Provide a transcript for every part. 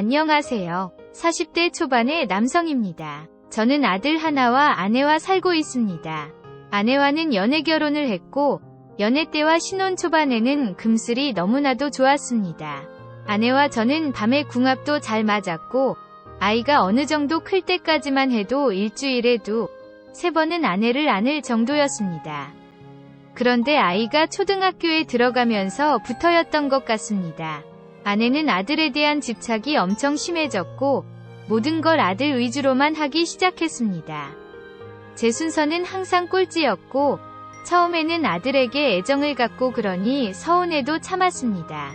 안녕하세요. 40대 초반의 남성입니다. 저는 아들 하나와 아내와 살고 있습니다. 아내와는 연애 결혼을 했고, 연애 때와 신혼 초반에는 금슬이 너무나도 좋았습니다. 아내와 저는 밤에 궁합도 잘 맞았고, 아이가 어느 정도 클 때까지만 해도 일주일에도 세 번은 아내를 안을 정도였습니다. 그런데 아이가 초등학교에 들어가면서 붙어였던 것 같습니다. 아내는 아들에 대한 집착이 엄청 심해졌고 모든 걸 아들 위주로만 하기 시작했습니다. 제 순서는 항상 꼴찌였고 처음에는 아들에게 애정을 갖고 그러니 서운해도 참았습니다.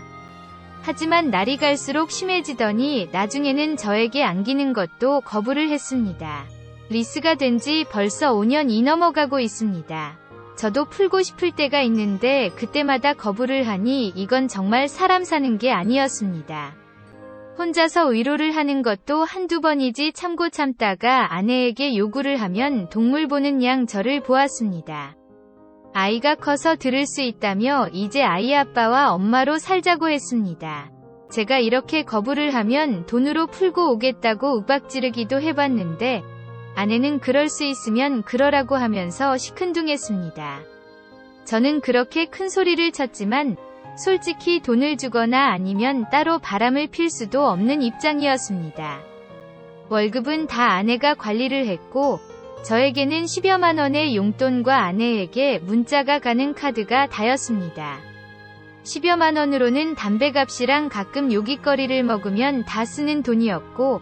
하지만 날이 갈수록 심해지더니 나중에는 저에게 안기는 것도 거부를 했습니다. 리스가 된 지 벌써 5년이 넘어가고 있습니다. 저도 풀고 싶을 때가 있는데 그때마다 거부를 하니 이건 정말 사람 사는 게 아니었습니다. 혼자서 위로를 하는 것도 한두 번이지 참고 참다가 아내에게 요구를 하면 동물 보는 양 저를 보았습니다. 아이가 커서 들을 수 있다며 이제 아이 아빠와 엄마로 살자고 했습니다. 제가 이렇게 거부를 하면 돈으로 풀고 오겠다고 윽박지르기도 해봤는데 아내는 그럴 수 있으면 그러라고 하면서 시큰둥했습니다. 저는 그렇게 큰 소리를 쳤지만 솔직히 돈을 주거나 아니면 따로 바람을 필 수도 없는 입장이었습니다. 월급은 다 아내가 관리를 했고 저에게는 10여만 원의 용돈과 아내에게 문자가 가는 카드가 다였습니다. 10여만 원으로는 담배값이랑 가끔 요깃거리를 먹으면 다 쓰는 돈이었고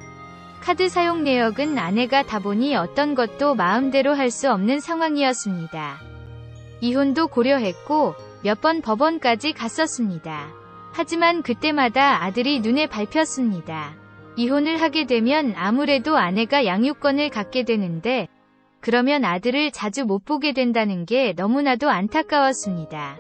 카드 사용 내역은 아내가 다 보니 어떤 것도 마음대로 할 수 없는 상황이었습니다. 이혼도 고려했고 몇 번 법원까지 갔었습니다. 하지만 그때마다 아들이 눈에 밟혔습니다. 이혼을 하게 되면 아무래도 아내가 양육권을 갖게 되는데 그러면 아들을 자주 못 보게 된다는 게 너무나도 안타까웠습니다.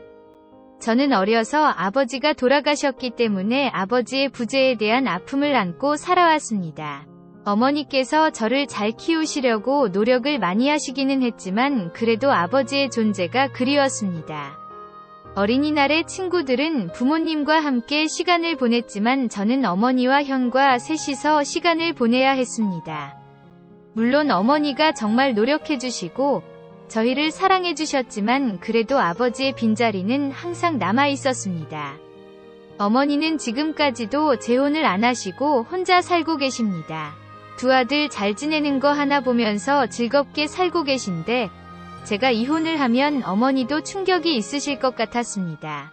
저는 어려서 아버지가 돌아가셨기 때문에 아버지의 부재에 대한 아픔을 안고 살아왔습니다. 어머니께서 저를 잘 키우시려고 노력을 많이 하시기는 했지만 그래도 아버지의 존재가 그리웠습니다. 어린이날에 친구들은 부모님과 함께 시간을 보냈지만 저는 어머니와 형과 셋이서 시간을 보내야 했습니다. 물론 어머니가 정말 노력해주시고 저희를 사랑해주셨지만 그래도 아버지의 빈자리는 항상 남아 있었습니다. 어머니는 지금까지도 재혼을 안 하시고 혼자 살고 계십니다. 두 아들 잘 지내는 거 하나 보면서 즐겁게 살고 계신데 제가 이혼을 하면 어머니도 충격이 있으실 것 같았습니다.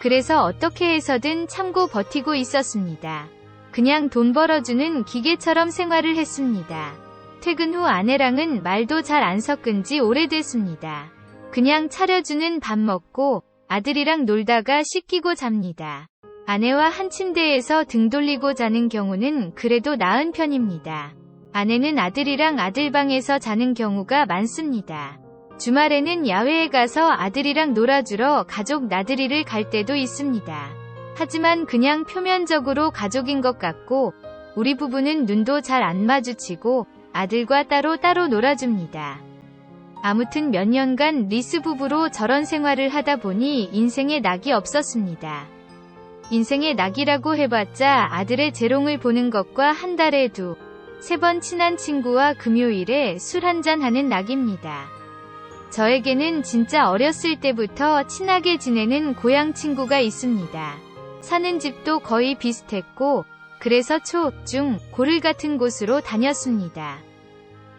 그래서 어떻게 해서든 참고 버티고 있었습니다. 그냥 돈 벌어주는 기계처럼 생활을 했습니다. 퇴근 후 아내랑은 말도 잘 안 섞은 지 오래됐습니다. 그냥 차려주는 밥 먹고 아들이랑 놀다가 씻기고 잡니다. 아내와 한 침대에서 등 돌리고 자는 경우는 그래도 나은 편입니다. 아내는 아들이랑 아들방에서 자는 경우가 많습니다. 주말에는 야외에 가서 아들이랑 놀아주러 가족 나들이를 갈 때도 있습니다. 하지만 그냥 표면적으로 가족인 것 같고 우리 부부는 눈도 잘 안 마주치고 아들과 따로 따로 놀아줍니다. 아무튼 몇 년간 리스 부부로 저런 생활을 하다 보니 인생에 낙이 없었습니다. 인생의 낙이라고 해봤자 아들의 재롱을 보는 것과 한 달에 두, 세 번 친한 친구와 금요일에 술 한잔 하는 낙입니다. 저에게는 진짜 어렸을 때부터 친하게 지내는 고향 친구가 있습니다. 사는 집도 거의 비슷했고, 그래서 초, 중, 고를 같은 곳으로 다녔습니다.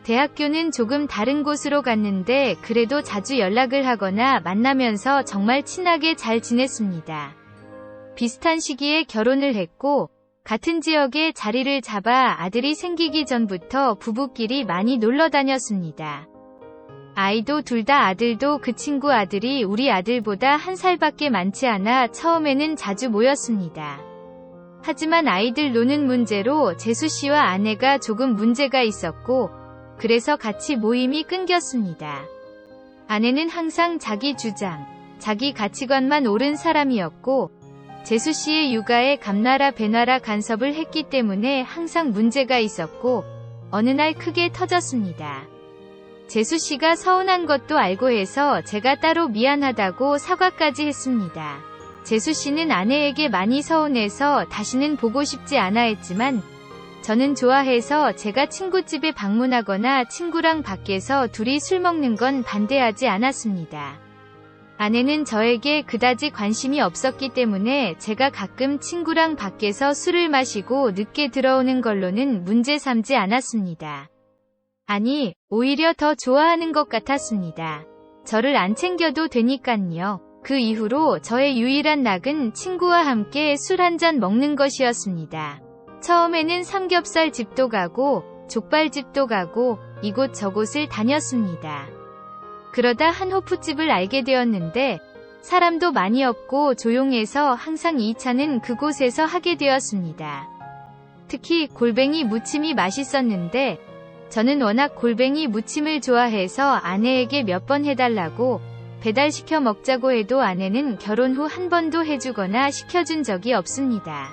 대학교는 조금 다른 곳으로 갔는데 그래도 자주 연락을 하거나 만나면서 정말 친하게 잘 지냈습니다. 비슷한 시기에 결혼을 했고 같은 지역에 자리를 잡아 아들이 생기기 전부터 부부끼리 많이 놀러 다녔습니다. 아이도 둘 다 아들도 그 친구 아들이 우리 아들보다 한 살밖에 많지 않아 처음에는 자주 모였습니다. 하지만 아이들 노는 문제로 재수 씨와 아내가 조금 문제가 있었고 그래서 같이 모임이 끊겼습니다. 아내는 항상 자기 주장, 자기 가치관만 옳은 사람이었고 재수 씨의 육아에 감나라 배나라 간섭을 했기 때문에 항상 문제가 있었고 어느 날 크게 터졌습니다. 재수 씨가 서운한 것도 알고 해서 제가 따로 미안하다고 사과까지 했습니다. 재수 씨는 아내에게 많이 서운해서 다시는 보고 싶지 않아 했지만 저는 좋아해서 제가 친구 집에 방문하거나 친구랑 밖에서 둘이 술 먹는 건 반대하지 않았습니다. 아내는 저에게 그다지 관심이 없었기 때문에 제가 가끔 친구랑 밖에서 술을 마시고 늦게 들어오는 걸로는 문제 삼지 않았습니다. 아니, 오히려 더 좋아하는 것 같았습니다. 저를 안 챙겨도 되니깐요. 그 이후로 저의 유일한 낙은 친구와 함께 술 한 잔 먹는 것이었습니다. 처음에는 삼겹살 집도 가고 족발집도 가고 이곳저곳을 다녔습니다. 그러다 한 호프집을 알게 되었는데 사람도 많이 없고 조용해서 항상 2차는 그곳에서 하게 되었습니다. 특히 골뱅이 무침이 맛있었는데 저는 워낙 골뱅이 무침을 좋아해서 아내에게 몇 번 해달라고 배달시켜 먹자고 해도 아내는 결혼 후 한 번도 해주거나 시켜준 적이 없습니다.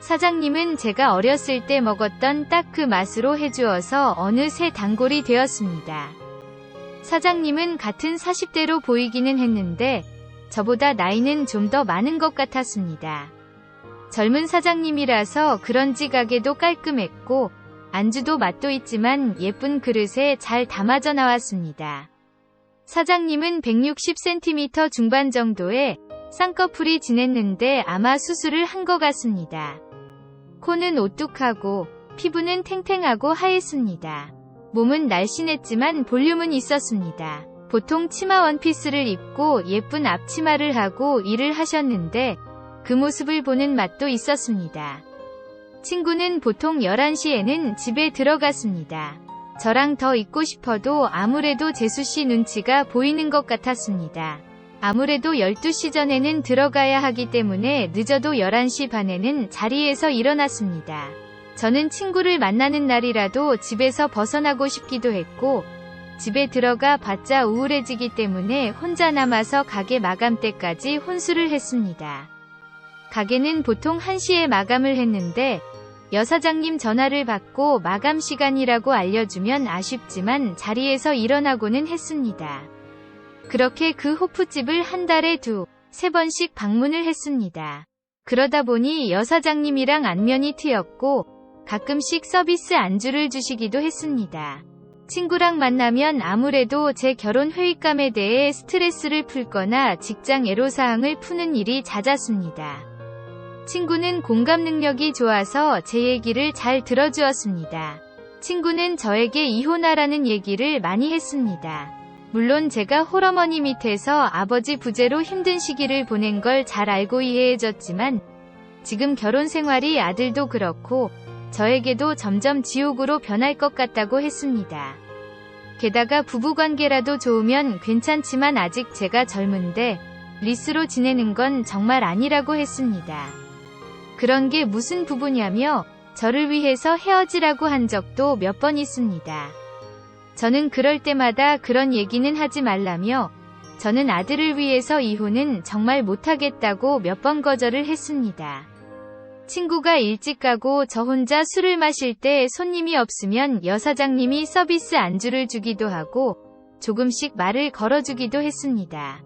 사장님은 제가 어렸을 때 먹었던 딱 그 맛으로 해주어서 어느새 단골이 되었습니다. 사장님은 같은 40대로 보이기는 했는데 저보다 나이는 좀 더 많은 것 같았습니다. 젊은 사장님이라서 그런지 가게도 깔끔했고 안주도 맛도 있지만 예쁜 그릇에 잘 담아져 나왔습니다. 사장님은 160cm 중반 정도의 쌍꺼풀이 지냈는데 아마 수술을 한 것 같습니다. 코는 오뚝하고 피부는 탱탱하고 하였습니다. 몸은 날씬했지만 볼륨은 있었습니다. 보통 치마 원피스를 입고 예쁜 앞치마를 하고 일을 하셨는데 그 모습을 보는 맛도 있었습니다. 친구는 보통 11시에는 집에 들어갔습니다. 저랑 더 있고 싶어도 아무래도 재수씨 눈치가 보이는 것 같았습니다. 아무래도 12시 전에는 들어가야 하기 때문에 늦어도 11시 반에는 자리에서 일어났습니다. 저는 친구를 만나는 날이라도 집에서 벗어나고 싶기도 했고 집에 들어가 봤자 우울해지기 때문에 혼자 남아서 가게 마감 때까지 혼술을 했습니다. 가게는 보통 1시에 마감을 했는데 여사장님 전화를 받고 마감 시간이라고 알려주면 아쉽지만 자리에서 일어나고는 했습니다. 그렇게 그 호프집을 한 달에 두, 세 번씩 방문을 했습니다. 그러다 보니 여사장님이랑 안면이 트였고 가끔씩 서비스 안주를 주시기도 했습니다. 친구랑 만나면 아무래도 제 결혼 회의감에 대해 스트레스를 풀거나 직장 애로사항을 푸는 일이 잦았습니다. 친구는 공감 능력이 좋아서 제 얘기를 잘 들어주었습니다. 친구는 저에게 이혼하라는 얘기를 많이 했습니다. 물론 제가 홀어머니 밑에서 아버지 부재로 힘든 시기를 보낸 걸 잘 알고 이해해줬지만 지금 결혼 생활이 아들도 그렇고 저에게도 점점 지옥으로 변할 것 같다고 했습니다. 게다가 부부관계라도 좋으면 괜찮지만 아직 제가 젊은데 리스로 지내는 건 정말 아니라고 했습니다. 그런 게 무슨 부부냐며 저를 위해서 헤어지라고 한 적도 몇 번 있습니다. 저는 그럴 때마다 그런 얘기는 하지 말라며 저는 아들을 위해서 이혼은 정말 못하겠다고 몇 번 거절을 했습니다. 친구가 일찍 가고 저 혼자 술을 마실 때 손님이 없으면 여사장님이 서비스 안주를 주기도 하고 조금씩 말을 걸어주기도 했습니다.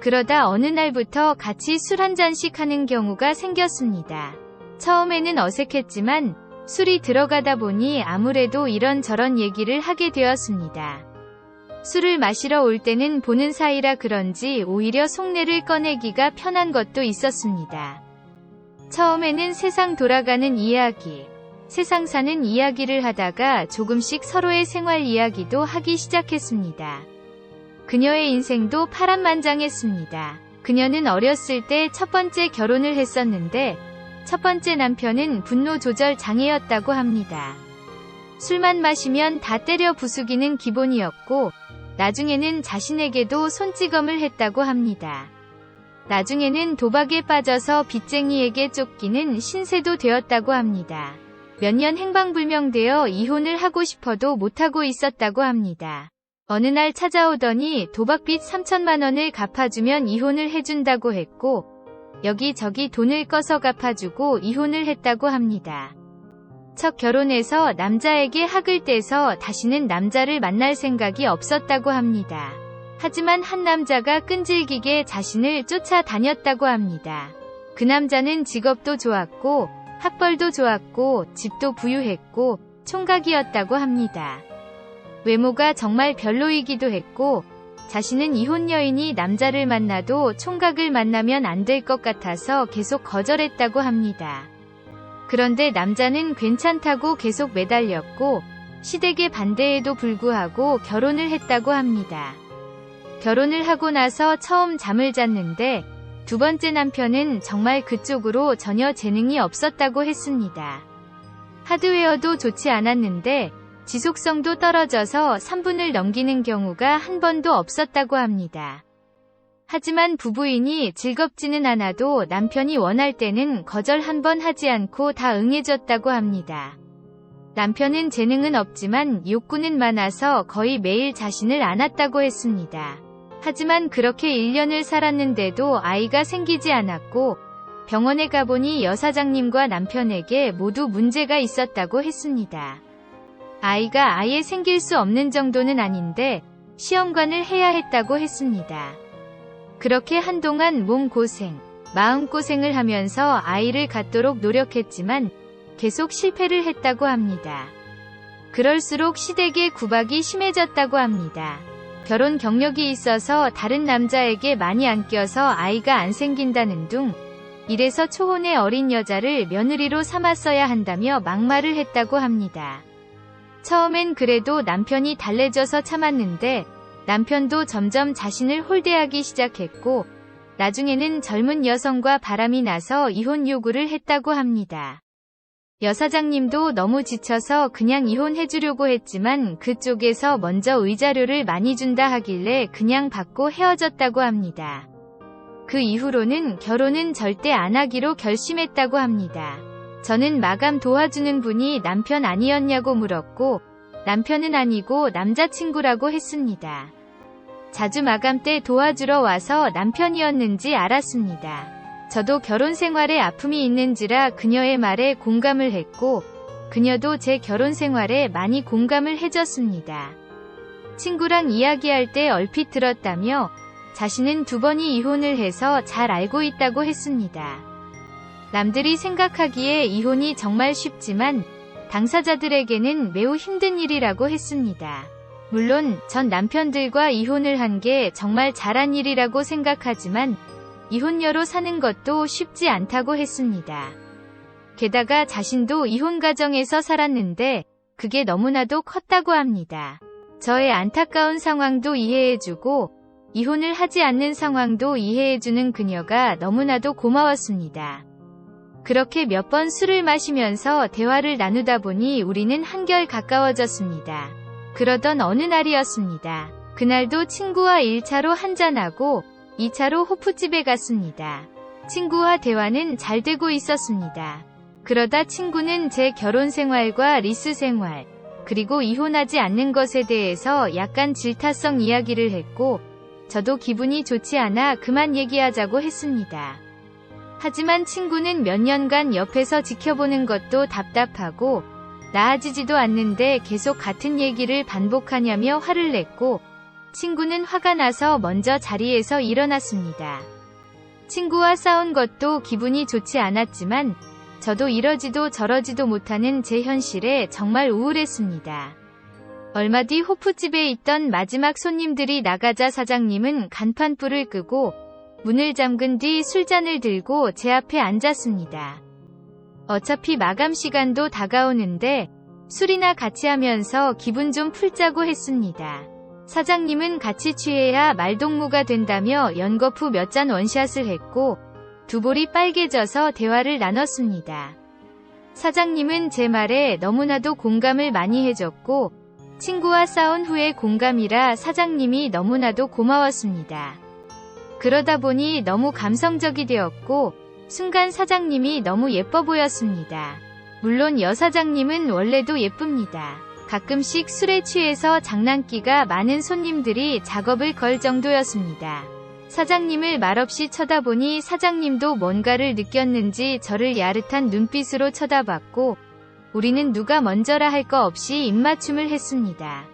그러다 어느 날부터 같이 술 한 잔씩 하는 경우가 생겼습니다. 처음에는 어색했지만 술이 들어가다 보니 아무래도 이런저런 얘기를 하게 되었습니다. 술을 마시러 올 때는 보는 사이라 그런지 오히려 속내를 꺼내기가 편한 것도 있었습니다. 처음에는 세상 돌아가는 이야기, 세상 사는 이야기를 하다가 조금씩 서로의 생활 이야기도 하기 시작했습니다. 그녀의 인생도 파란만장했습니다. 그녀는 어렸을 때 첫 번째 결혼을 했었는데 첫 번째 남편은 분노 조절 장애였다고 합니다. 술만 마시면 다 때려 부수기는 기본이었고 나중에는 자신에게도 손찌검을 했다고 합니다. 나중에는 도박에 빠져서 빚쟁이에게 쫓기는 신세도 되었다고 합니다. 몇 년 행방불명되어 이혼을 하고 싶어도 못하고 있었다고 합니다. 어느 날 찾아오더니 도박빚 3천만 원을 갚아주면 이혼을 해준다고 했고 여기저기 돈을 꺼서 갚아주고 이혼을 했다고 합니다. 첫 결혼해서 남자에게 학을 떼서 다시는 남자를 만날 생각이 없었다고 합니다. 하지만 한 남자가 끈질기게 자신을 쫓아다녔다고 합니다. 그 남자는 직업도 좋았고 학벌도 좋았고 집도 부유했고 총각이었다고 합니다. 외모가 정말 별로이기도 했고 자신은 이혼 여인이 남자를 만나도 총각을 만나면 안 될 것 같아서 계속 거절했다고 합니다. 그런데 남자는 괜찮다고 계속 매달렸고 시댁의 반대에도 불구하고 결혼을 했다고 합니다. 결혼을 하고 나서 처음 잠을 잤는데 두 번째 남편은 정말 그쪽으로 전혀 재능이 없었다고 했습니다. 하드웨어도 좋지 않았는데 지속성도 떨어져서 3분을 넘기는 경우가 한 번도 없었다고 합니다. 하지만 부부인이 즐겁지는 않아도 남편이 원할 때는 거절 한 번 하지 않고 다 응해줬다고 합니다. 남편은 재능은 없지만 욕구는 많아서 거의 매일 자신을 안았다고 했습니다. 하지만 그렇게 1년을 살았는데도 아이가 생기지 않았고 병원에 가보니 여사장님과 남편에게 모두 문제가 있었다고 했습니다. 아이가 아예 생길 수 없는 정도는 아닌데 시험관을 해야 했다고 했습니다. 그렇게 한동안 몸 고생, 마음 고생을 하면서 아이를 갖도록 노력했지만 계속 실패를 했다고 합니다. 그럴수록 시댁의 구박이 심해졌다고 합니다. 결혼 경력이 있어서 다른 남자에게 많이 안 껴서 아이가 안 생긴다는 둥, 이래서 초혼의 어린 여자를 며느리로 삼았어야 한다며 막말을 했다고 합니다. 처음엔 그래도 남편이 달래져서 참았는데 남편도 점점 자신을 홀대하기 시작했고 나중에는 젊은 여성과 바람이 나서 이혼 요구를 했다고 합니다. 여사장님도 너무 지쳐서 그냥 이혼해주려고 했지만 그쪽에서 먼저 의자료를 많이 준다 하길래 그냥 받고 헤어졌다고 합니다. 그 이후로는 결혼은 절대 안 하기로 결심했다고 합니다. 저는 마감 도와주는 분이 남편 아니었냐고 물었고 남편은 아니고 남자친구라고 했습니다. 자주 마감 때 도와주러 와서 남편이었는지 알았습니다. 저도 결혼 생활에 아픔이 있는지라 그녀의 말에 공감을 했고 그녀도 제 결혼 생활에 많이 공감을 해줬습니다. 친구랑 이야기할 때 얼핏 들었다며 자신은 두 번이 이혼을 해서 잘 알고 있다고 했습니다. 남들이 생각하기에 이혼이 정말 쉽지만 당사자들에게는 매우 힘든 일이라고 했습니다. 물론 전 남편들과 이혼을 한 게 정말 잘한 일이라고 생각하지만 이혼녀로 사는 것도 쉽지 않다고 했습니다. 게다가 자신도 이혼 가정에서 살았는데 그게 너무나도 컸다고 합니다. 저의 안타까운 상황도 이해해주고 이혼을 하지 않는 상황도 이해해주는 그녀가 너무나도 고마웠습니다. 그렇게 몇 번 술을 마시면서 대화를 나누다 보니 우리는 한결 가까워졌습니다. 그러던 어느 날이었습니다. 그날도 친구와 1차로 한잔하고 2차로 호프집에 갔습니다. 친구와 대화는 잘 되고 있었습니다. 그러다 친구는 제 결혼 생활과 리스 생활, 그리고 이혼하지 않는 것에 대해서 약간 질타성 이야기를 했고, 저도 기분이 좋지 않아 그만 얘기하자고 했습니다. 하지만 친구는 몇 년간 옆에서 지켜보는 것도 답답하고 나아지지도 않는데 계속 같은 얘기를 반복하냐며 화를 냈고 친구는 화가 나서 먼저 자리에서 일어났습니다. 친구와 싸운 것도 기분이 좋지 않았지만 저도 이러지도 저러지도 못하는 제 현실에 정말 우울했습니다. 얼마 뒤 호프집에 있던 마지막 손님들이 나가자 사장님은 간판불을 끄고 문을 잠근 뒤 술잔을 들고 제 앞에 앉았습니다. 어차피 마감 시간도 다가오는데 술이나 같이 하면서 기분 좀 풀자고 했습니다. 사장님은 같이 취해야 말동무가 된다며 연거 푸 몇 잔 원샷을 했고 두 볼이 빨개져서 대화를 나눴습니다. 사장님은 제 말에 너무나도 공감을 많이 해줬고 친구와 싸운 후에 공감이라 사장님이 너무나도 고마웠습니다. 그러다 보니 너무 감성적이 되었고 순간 사장님이 너무 예뻐 보였습니다. 물론 여사장님은 원래도 예쁩니다. 가끔씩 술에 취해서 장난기가 많은 손님들이 작업을 걸 정도였습니다. 사장님을 말없이 쳐다보니 사장님도 뭔가를 느꼈는지 저를 야릇한 눈빛으로 쳐다봤고 우리는 누가 먼저라 할 거 없이 입맞춤을 했습니다.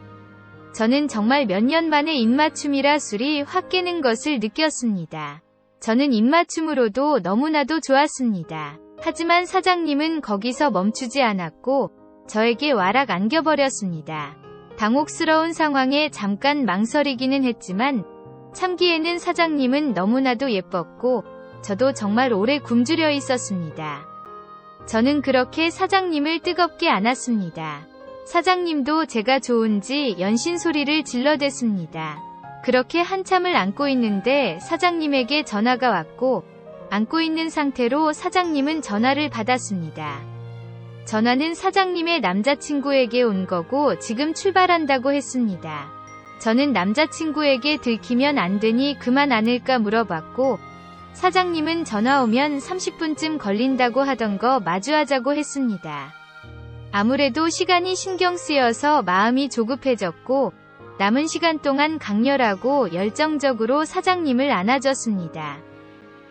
저는 정말 몇 년 만에 입맞춤이라 술이 확 깨는 것을 느꼈습니다. 저는 입맞춤으로도 너무나도 좋았습니다. 하지만 사장님은 거기서 멈추지 않았고 저에게 와락 안겨버렸습니다. 당혹스러운 상황에 잠깐 망설이기는 했지만 참기에는 사장님은 너무나도 예뻤고 저도 정말 오래 굶주려 있었습니다. 저는 그렇게 사장님을 뜨겁게 안았습니다. 사장님도 제가 좋은지 연신 소리를 질러댔습니다. 그렇게 한참을 안고 있는데 사장님에게 전화가 왔고 안고 있는 상태로 사장님은 전화를 받았습니다. 전화는 사장님의 남자친구에게 온 거고 지금 출발한다고 했습니다. 저는 남자친구에게 들키면 안 되니 그만 안을까 물어봤고 사장님은 전화 오면 30분쯤 걸린다고 하던 거 마주하자고 했습니다. 아무래도 시간이 신경 쓰여서 마음이 조급해졌고 남은 시간 동안 강렬하고 열정적으로 사장님을 안아줬습니다.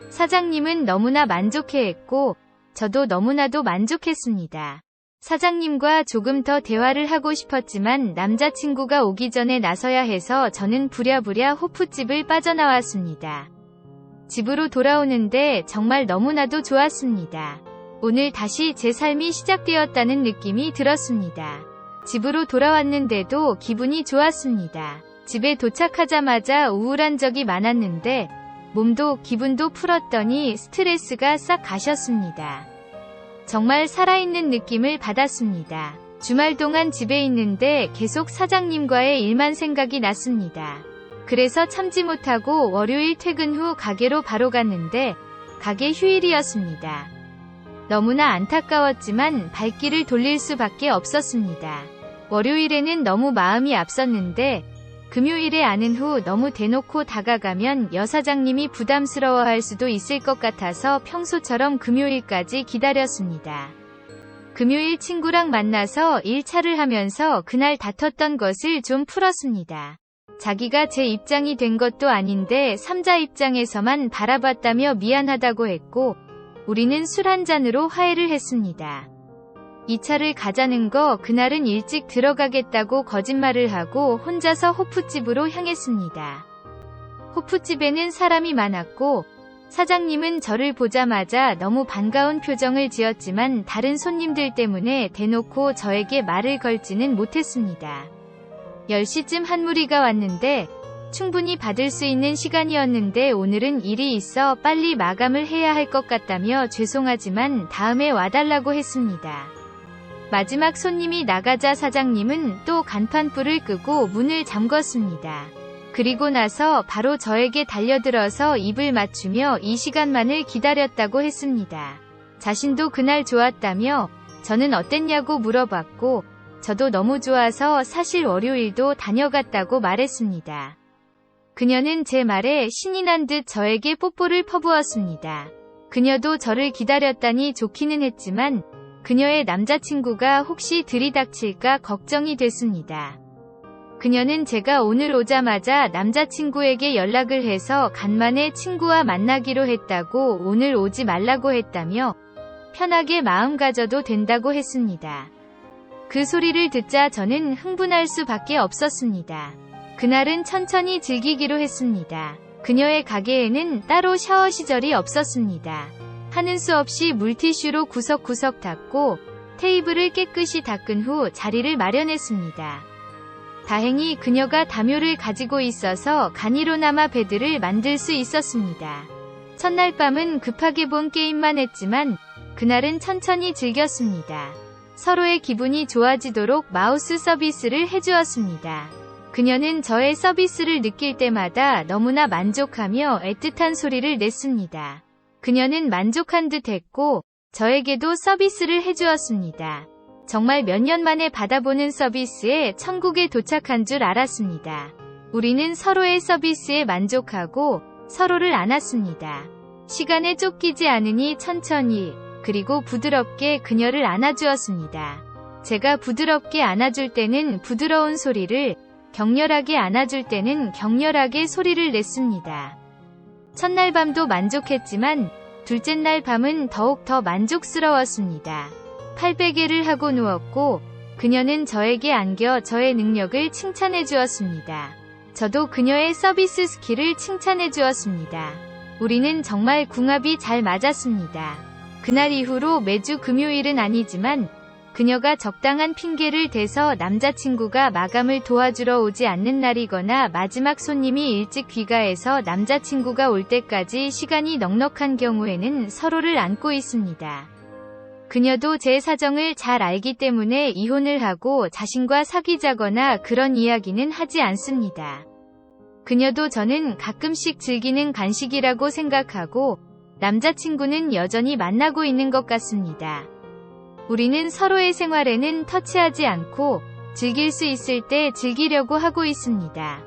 사장님은 너무나 만족해했고 저도 너무나도 만족했습니다. 사장님과 조금 더 대화를 하고 싶었지만 남자친구가 오기 전에 나서야 해서 저는 부랴부랴 호프집을 빠져나왔습니다. 집으로 돌아오는데 정말 너무나도 좋았습니다. 오늘 다시 제 삶이 시작되었다는 느낌이 들었습니다. 집으로 돌아왔는데도 기분이 좋았습니다. 집에 도착하자마자 우울한 적이 많았는데 몸도 기분도 풀었더니 스트레스가 싹 가셨습니다. 정말 살아있는 느낌을 받았습니다. 주말 동안 집에 있는데 계속 사장님과의 일만 생각이 났습니다. 그래서 참지 못하고 월요일 퇴근 후 가게로 바로 갔는데 가게 휴일이었습니다. 너무나 안타까웠지만 발길을 돌릴 수밖에 없었습니다. 월요일에는 너무 마음이 앞섰는데 금요일에 아는 후 너무 대놓고 다가가면 여사장님이 부담스러워할 수도 있을 것 같아서 평소처럼 금요일까지 기다렸습니다. 금요일 친구랑 만나서 1차를 하면서 그날 다퉜던 것을 좀 풀었습니다. 자기가 제 입장이 된 것도 아닌데 3자 입장에서만 바라봤다며 미안하다고 했고 우리는 술 한 잔으로 화해를 했습니다. 2차를 가자는 거 그날은 일찍 들어가겠다고 거짓말을 하고 혼자서 호프집으로 향했습니다. 호프집에는 사람이 많았고 사장님은 저를 보자마자 너무 반가운 표정을 지었지만 다른 손님들 때문에 대놓고 저에게 말을 걸지는 못했습니다. 10시쯤 한 무리가 왔는데 충분히 받을 수 있는 시간이었는데 오늘은 일이 있어 빨리 마감을 해야 할 것 같다며 죄송하지만 다음에 와달라고 했습니다. 마지막 손님이 나가자 사장님은 또 간판불을 끄고 문을 잠궜습니다. 그리고 나서 바로 저에게 달려들어서 입을 맞추며 이 시간만을 기다렸다고 했습니다. 자신도 그날 좋았다며 저는 어땠냐고 물어봤고 저도 너무 좋아서 사실 월요일도 다녀갔다고 말했습니다. 그녀는 제 말에 신이 난 듯 저에게 뽀뽀를 퍼부었습니다. 그녀도 저를 기다렸다니 좋기는 했지만 그녀의 남자친구가 혹시 들이닥칠까 걱정이 됐습니다. 그녀는 제가 오늘 오자마자 남자친구에게 연락을 해서 간만에 친구와 만나기로 했다고 오늘 오지 말라고 했다며 편하게 마음 가져도 된다고 했습니다. 그 소리를 듣자 저는 흥분할 수밖에 없었습니다. 그날은 천천히 즐기기로 했습니다. 그녀의 가게에는 따로 샤워 시절이 없었습니다. 하는 수 없이 물티슈로 구석구석 닦고 테이블을 깨끗이 닦은 후 자리를 마련했습니다. 다행히 그녀가 담요를 가지고 있어서 간이로나마 베드를 만들 수 있었습니다. 첫날 밤은 급하게 본 게임만 했지만 그날은 천천히 즐겼습니다. 서로의 기분이 좋아지도록 마우스 서비스를 해주었습니다. 그녀는 저의 서비스를 느낄 때마다 너무나 만족하며 애틋한 소리를 냈습니다. 그녀는 만족한 듯 했고 저에게도 서비스를 해주었습니다. 정말 몇 년 만에 받아보는 서비스에 천국에 도착한 줄 알았습니다. 우리는 서로의 서비스에 만족하고 서로를 안았습니다. 시간에 쫓기지 않으니 천천히 그리고 부드럽게 그녀를 안아주었습니다. 제가 부드럽게 안아줄 때는 부드러운 소리를 격렬하게 안아줄 때는 격렬하게 소리를 냈습니다. 첫날 밤도 만족했지만 둘째 날 밤은 더욱 더 만족스러웠습니다. 팔베개를 하고 누웠고 그녀는 저에게 안겨 저의 능력을 칭찬해 주었습니다. 저도 그녀의 서비스 스킬을 칭찬해 주었습니다. 우리는 정말 궁합이 잘 맞았습니다. 그날 이후로 매주 금요일은 아니지만 그녀가 적당한 핑계를 대서 남자친구가 마감을 도와주러 오지 않는 날이거나 마지막 손님이 일찍 귀가해서 남자친구가 올 때까지 시간이 넉넉한 경우에는 서로를 안고 있습니다. 그녀도 제 사정을 잘 알기 때문에 이혼을 하고 자신과 사귀자거나 그런 이야기는 하지 않습니다. 그녀도 저는 가끔씩 즐기는 간식이라고 생각하고 남자친구는 여전히 만나고 있는 것 같습니다. 우리는 서로의 생활에는 터치하지 않고 즐길 수 있을 때 즐기려고 하고 있습니다.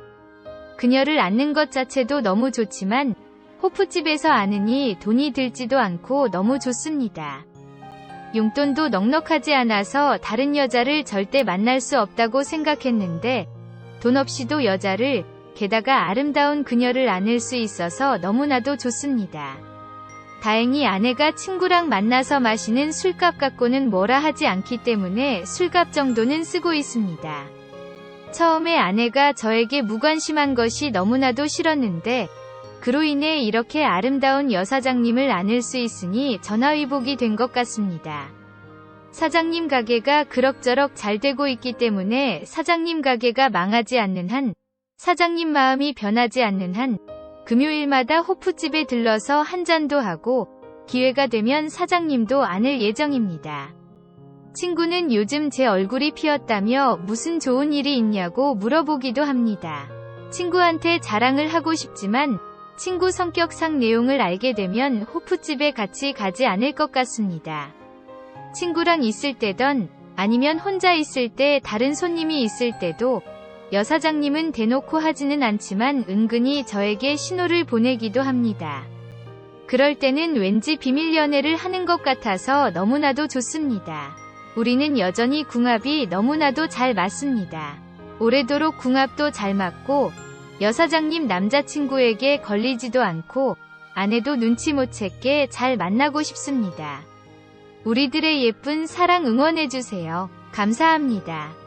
그녀를 안는 것 자체도 너무 좋지만 호프집에서 아느니 돈이 들지도 않고 너무 좋습니다. 용돈도 넉넉하지 않아서 다른 여자를 절대 만날 수 없다고 생각했는데 돈 없이도 여자를 게다가 아름다운 그녀를 안을 수 있어서 너무나도 좋습니다. 다행히 아내가 친구랑 만나서 마시는 술값 갖고는 뭐라 하지 않기 때문에 술값 정도는 쓰고 있습니다. 처음에 아내가 저에게 무관심한 것이 너무나도 싫었는데 그로 인해 이렇게 아름다운 여사장님을 안을 수 있으니 전화위복이 된 것 같습니다. 사장님 가게가 그럭저럭 잘 되고 있기 때문에 사장님 가게가 망하지 않는 한, 사장님 마음이 변하지 않는 한, 금요일마다 호프집에 들러서 한 잔도 하고, 기회가 되면 사장님도 안을 예정입니다. 친구는 요즘 제 얼굴이 피었다며 무슨 좋은 일이 있냐고 물어보기도 합니다. 친구한테 자랑을 하고 싶지만 친구 성격상 내용을 알게 되면 호프집에 같이 가지 않을 것 같습니다. 친구랑 있을 때던 아니면 혼자 있을 때 다른 손님이 있을 때도 여사장님은 대놓고 하지는 않지만 은근히 저에게 신호를 보내기도 합니다. 그럴 때는 왠지 비밀 연애를 하는 것 같아서 너무나도 좋습니다. 우리는 여전히 궁합이 너무나도 잘 맞습니다. 오래도록 궁합도 잘 맞고 여사장님 남자친구에게 걸리지도 않고 아내도 눈치 못 챘게 잘 만나고 싶습니다. 우리들의 예쁜 사랑 응원해주세요. 감사합니다.